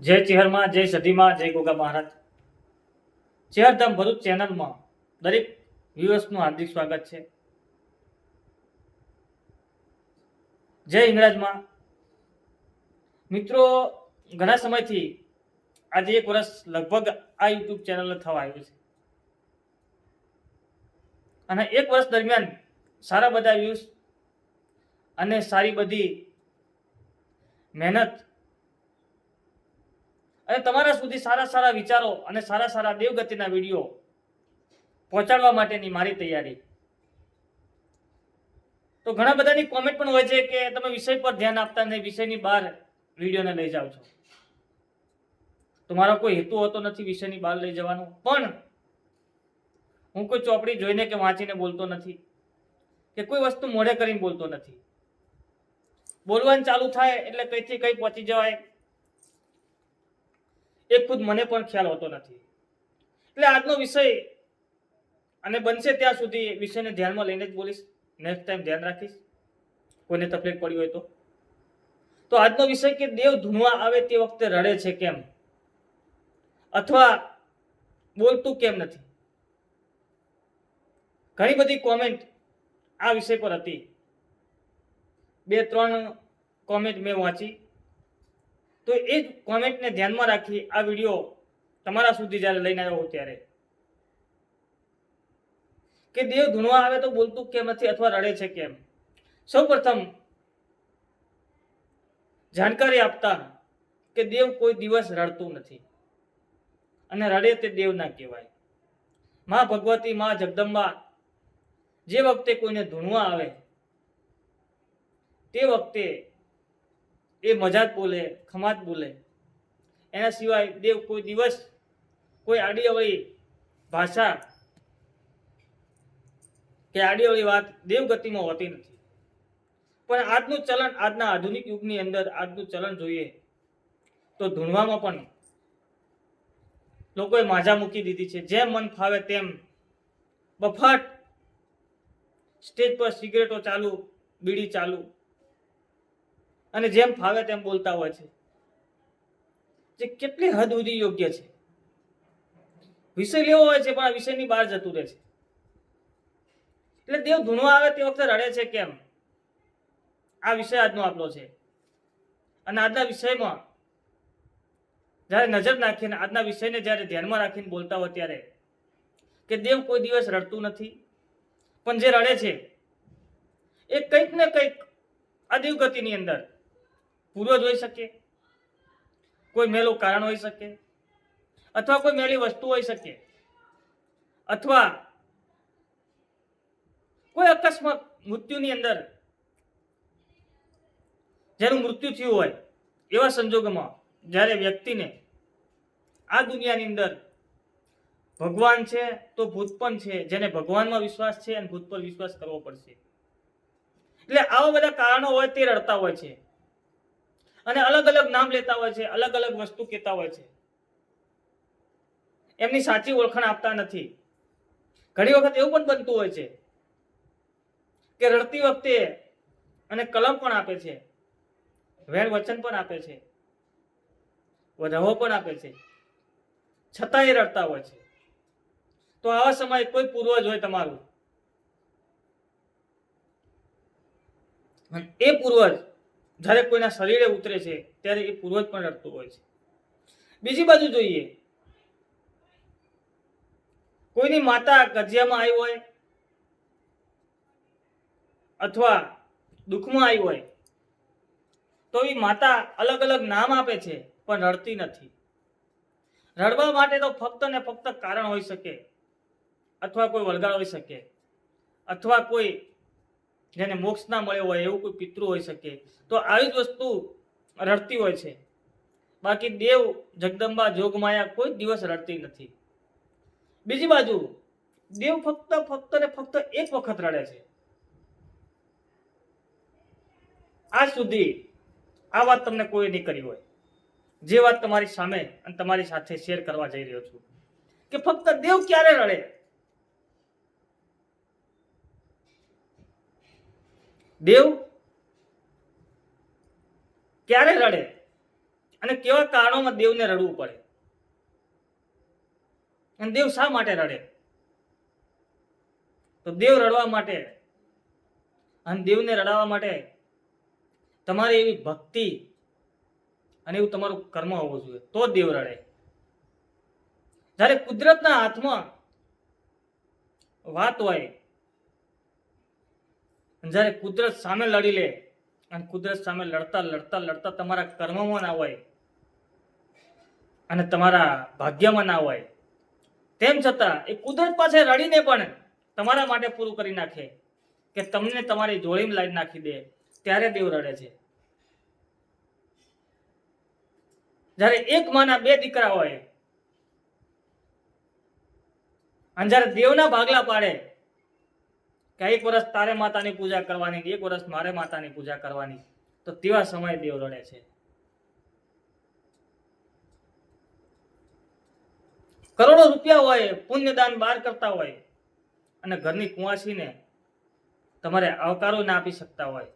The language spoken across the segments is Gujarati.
જય ચેહરમાં જય સધીમાં જય ગોગા મહારાજ. ચેહરધામ ભરૂચ ચેનલમાં દરેક વ્યૂઅર્સનું હાર્દિક સ્વાગત છે. જય ઇંગ્રાજમાં મિત્રો, ઘણા સમયથી આજે એક વર્ષ લગભગ આ યુટ્યુબ ચેનલ થવા આવ્યું છે. અને એક વર્ષ દરમિયાન સારા બધા વ્યૂઝ અને સારી બધી મહેનત અને તમારા સુધી સારા સારા વિચારો અને સારા સારા દેવગતિના વીડિયો પહોંચાડવા માટેની મારી તૈયારી. તો ઘણા બધાની કોમેન્ટ પણ હોય છે કે તમે વિષય પર ધ્યાન આપતા નહીં, વિષયની બહાર વિડીયોને લઈ જાઓ છો. તમારો કોઈ હેતુ હોતો નથી વિષયની બહાર લઈ જવાનો, પણ હું કોઈ ચોપડી જોઈને કે વાંચીને બોલતો નથી, કે કોઈ વસ્તુ મોઢે કરીને બોલતો નથી. બોલવાનું ચાલુ થાય એટલે કઈથી કઈ પહોંચી જવાય. એ ખુદ મને પણ ખ્યાલ હોતો નથી. એટલે આજનો વિષય, અને બનશે ત્યાં સુધી વિષયને ધ્યાનમાં લઈને જ બોલીશ. નેક્સ્ટ ટાઈમ ધ્યાન રાખીશ. કોઈને તકલીફ પડી હોય તો. તો આજનો વિષય કે દેવ ધૂણવા આવે તે વખતે રડે છે કેમ? અથવા બોલતું કેમ નથી? ઘણી બધી કોમેન્ટ આ વિષય પર હતી. બે, ત્રણ કોમેન્ટ મેં વાંચી. તો એ જ કોમેન્ટને ધ્યાનમાં રાખી આ વીડિયો તમારા સુધી જ્યારે લઈને આવ્યો ત્યારે. કે દેવ ધૂણવા આવે તો બોલતું કેમ નથી અથવા રડે છે કેમ? સૌ પ્રથમ જાણકારી આપતા કે દેવ કોઈ દિવસ રડતું નથી. અને રડે તે દેવ ના કહેવાય. માં ભગવતી, માં જગદંબા જે વખતે કોઈને ધૂણવા આવે, તે વખતે એ મજાક બોલે ખમાત બોલે. એના સિવાય દેવ કોઈ દિવસ કોઈ આડી અવળી ભાષા કે આડી અવળી વાત દેવગતિમાં હોતી નથી. પણ આજનું ચલણ આજના આધુનિક યુગની અંદર આજનું ચલણ જોઈએ તો ધૂણવામાં પણ લોકોએ માજા મૂકી દીધી છે. જેમ મન ફાવે તેમ બફાટ સ્ટેજ પર સિગરેટો ચાલુ, બીડી ચાલુ અને જેમ ફાવે તેમ બોલતા હોય છે. જે કેટલી હદ સુધી યોગ્ય છે. વિષય લેવો હોય છે, પણ આ વિષયની બહાર જતું રહે છે. એટલે દેવ ધૂણવા આવે તે વખતે રડે છે કેમ? આ વિષય આજનો આપણો છે. અને આજના વિષયમાં જ્યારે નજર નાખીને, આજના વિષયને જ્યારે ધ્યાનમાં રાખીને બોલતા હોય ત્યારે કે દેવ કોઈ દિવસ રડતું નથી, પણ જે રડે છે, એ કંઈક ને કંઈક આ દેવગતિની અંદર પૂર્વજ હોઈ શકે. કોઈ મેલું કારણ હોઈ શકે. અથવા કોઈ મેલી વસ્તુ હોઈ શકે. અથવા કોઈ અકસ્માત મૃત્યુની અંદર જેનું મૃત્યુ થયું હોય, એવા સંજોગોમાં જ્યારે વ્યક્તિને આ દુનિયાની અંદર ભગવાન છે તો ભૂત પણ છે, જેને ભગવાનમાં વિશ્વાસ છે અને ભૂત પર વિશ્વાસ કરવો પડશે. એટલે આવા બધા કારણો હોય તે રડતા હોય છે. અને અલગ અલગ નામ લેતા હોય છે, અલગ અલગ વસ્તુ કહેતા હોય છે. એમની સાચી ઓળખાણ આપતા નથી. ઘણી વખત એવું પણ બનતું હોય છે કે રડતી વખતે અને કલમ પણ આપે છે વેર વચન પણ આપે છે, વધાવો પણ આપે છે, છતાં એ રડતા હોય છે. તો આવા સમયે કોઈ પૂર્વજ હોય તમારું? એ પૂર્વજ જ્યારે કોઈના શરીરે ઉતરે છે, ત્યારે એ પૂર્વજ પણ રડતું હોય છે. બીજી બાજુ જોઈએ. કોઈની માતા કજિયામાં આવી હોય અથવા દુઃખમાં આવી હોય, તો એ માતા અલગ અલગ નામ આપે છે, પણ રડતી નથી. રડવા માટે તો ફક્ત ને ફક્ત કારણ હોઈ શકે, અથવા કોઈ વળગાડ હોઈ શકે, અથવા કોઈ જેને મોક્ષ ના મળ્યો હોય એવું કોઈ પિતૃ હોઈ શકે. તો આવી જ વસ્તુ રડતી હોય છે. બાકી દેવ, જગદંબા, જોગમાયા કોઈ દિવસ રડતી નથી. બીજી બાજુ, દેવ ફક્ત ફક્ત ને ફક્ત એક વખત રડે છે. આજ સુધી આ વાત તમને કોઈ નહીં કરી હોય. જે વાત તમારી સામે અને તમારી સાથે શેર કરવા જઈ રહ્યો છું. કે ફક્ત દેવ ક્યારે રડે? દેવ? ક્યારે રડે? અને કેવા કારણોમાં દેવને રડવું પડે? અને દેવ શા માટે રડે? તો દેવ રડવા માટે અને દેવને રડાવવા માટે તમારી એવી ભક્તિ અને એવું તમારું કર્મ હોવું જોઈએ, તો દેવ રડે. જ્યારે કુદરતના હાથમાં વાત હોય અને જ્યારે કુદરત સામે લડી લે અને કુદરત સામે લડતા લડતા લડતા તમારા કર્મમાં ના હોય અને તમારા ભાગ્યમાં ના હોય, તેમ છતાં એ કુદરત પાસે રડીને પણ તમારા માટે પૂરું કરી નાખે કે તમને તમારી જોડીમાં લાવી નાખી દે, ત્યારે દેવ રડે છે. જ્યારે એક માના બે દીકરા હોય અને જ્યારે દેવના ભાગલા પાડે કે એક વર્ષ તારે માતાની પૂજા કરવાની એક વર્ષ મારે માતાની પૂજા કરવાની તો તેવા સમય દેવ રડે છે. કરોડો રૂપિયા હોય, પુણ્યદાન બહાર કરતા હોય, અને ઘરની કુંવાસીને તમારે આવકારો ના આપી શકતા હોય,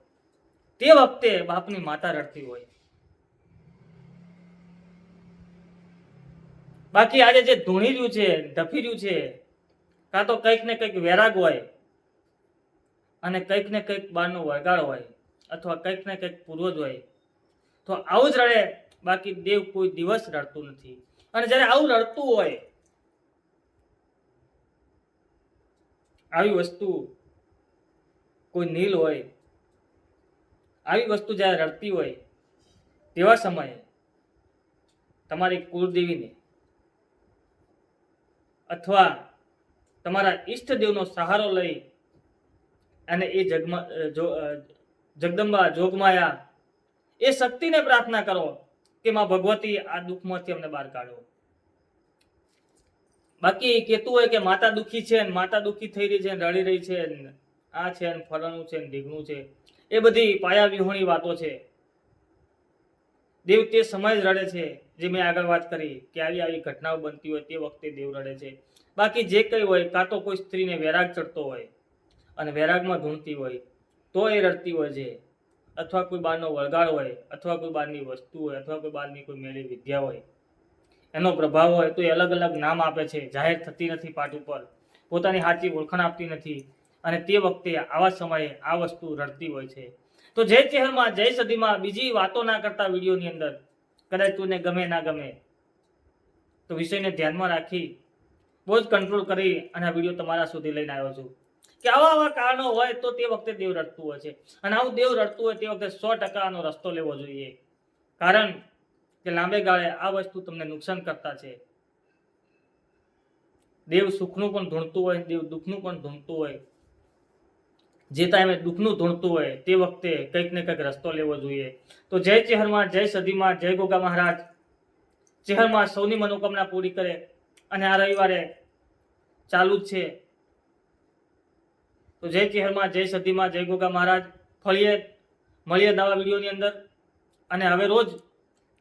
તે વખતે બાપની માતા રડતી હોય. બાકી આજે જે ધૂણી રહ્યું છે ઢફી રહ્યું છે, કાં તો કંઈક ને કંઈક વેરાગ હોય અને કંઈક ને કંઈક બહારનો વગાડ હોય અથવા કંઈક ને કંઈક પૂર્વજ હોય, તો આવું જ રડે. બાકી દેવ કોઈ દિવસ રડતું નથી. અને જ્યારે આવું રડતું હોય, આવી વસ્તુ કોઈ નીલ હોય, આવી વસ્તુ જ્યારે રડતી હોય, તેવા સમયે તમારી કુળદેવીને અથવા તમારા ઈષ્ટદેવનો સહારો લઈ અને એ જગમાં જગદંબા, જોગમાયા, એ શક્તિને પ્રાર્થના કરો કે માં ભગવતી આ દુઃખમાંથી અમને બહાર કાઢો. બાકી કહેતું હોય કે માતા દુઃખી છે માતા દુઃખી થઈ રહી છે રડી રહી છે આ છે ફલાણું છે ઢીગણું છે, એ બધી પાયા વિહોણી વાતો છે. દેવ તે સમય જ રડે છે, જે મેં આગળ વાત કરી કે આવી આવી ઘટનાઓ બનતી હોય તે વખતે દેવ રડે છે. બાકી જે કંઈ હોય, કાં તો કોઈ સ્ત્રીને વેરાગ ચડતો હોય અને વેરાગમાં ધૂણતી હોય, તો એ રડતી હોય છે. અથવા કોઈ બહારનો વળગાડ હોય, અથવા કોઈ બહારની વસ્તુ હોય, અથવા કોઈ બહારની કોઈ મેળી વિદ્યા હોય. એનો પ્રભાવ હોય તો એ અલગ અલગ નામ આપે છે, જાહેર થતી નથી પાઠ ઉપર, પોતાની સાચી ઓળખાણ આપતી નથી, અને તે વખતે આવા સમયે આ વસ્તુ રડતી હોય છે. તો જય ચહેરમાં જય સદીમાં બીજી વાતો ના કરતા વિડીયોની અંદર, કદાચ તુને ગમે ના ગમે, તો વિષયને ધ્યાનમાં રાખી, બહુ જ કંટ્રોલ કરી અને આ વીડિયો તમારા સુધી લઈને આવ્યો છું. કે આવા આવા કારણો હોય તો તે વખતે દેવ રડતું હોય છે. અને આવું દેવ રડતું હોય તે વખતે સો ટકા આનો રસ્તો લેવો જોઈએ. કારણ કે લાંબે ગાળે આ વસ્તુ તમને નુકસાન કરતા છે. દેવ સુખનું પણ ધૂણતું હોય, દેવ દુઃખનું પણ ધૂણતું હોય. જે ટાઈમે દુઃખનું ધૂણતું હોય તે વખતે કંઈક ને કંઈક રસ્તો લેવો જોઈએ. તો જય ચેહરમાં જય સદીમાં જય ગોગા મહારાજ. ચેહરમાં સૌની મનોકામના પૂરી કરે. અને આ રવિવારે ચાલુ જ છે. તો જય ચેહરમાં જય સતીમાં, જય ગોગા મહારાજ. ફળીએ, મળીએ નવા વિડીયોની અંદર. અને હવે રોજ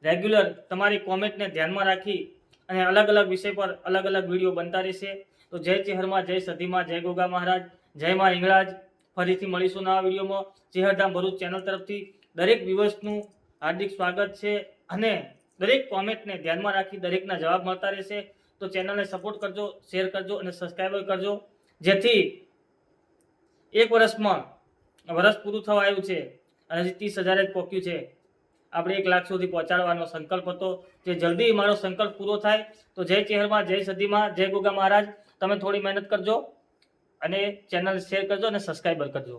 રેગ્યુલર તમારી કોમેન્ટને ધ્યાનમાં રાખી અને અલગ અલગ વિષય પર અલગ અલગ વીડિયો બનતા રહેશે. તો જય ચેહરમાં જય સતીમાં, જય ગોગા મહારાજ. જય માં હિંગળાજ. ફરીથી મળીશું નવા વિડીયોમાં. ચેહરધામ ભરૂચ ચેનલ તરફથી દરેક દિવસનું હાર્દિક સ્વાગત છે. અને દરેક કોમેન્ટને ધ્યાનમાં રાખી દરેકના જવાબ મળતા રહેશે. તો ચેનલને સપોર્ટ કરજો શેર કરજો અને સબસ્ક્રાઈબ કરજો. જેથી એક વર્ષમાં વર્ષ પૂરું થવા આવ્યું છે અને હજી ત્રીસ હજાર જ પહોંચ્યું છે. આપણે એક લાખ સુધી પહોંચાડવાનો સંકલ્પ હતો. જે જલ્દી મારો સંકલ્પ પૂરો થાય તો જય ચહેરમાં, જય સદીમાં, જય ગોગા મહારાજ. તમે થોડી મહેનત કરજો અને ચેનલ શેર કરજો અને સબસ્ક્રાઈબર કરજો.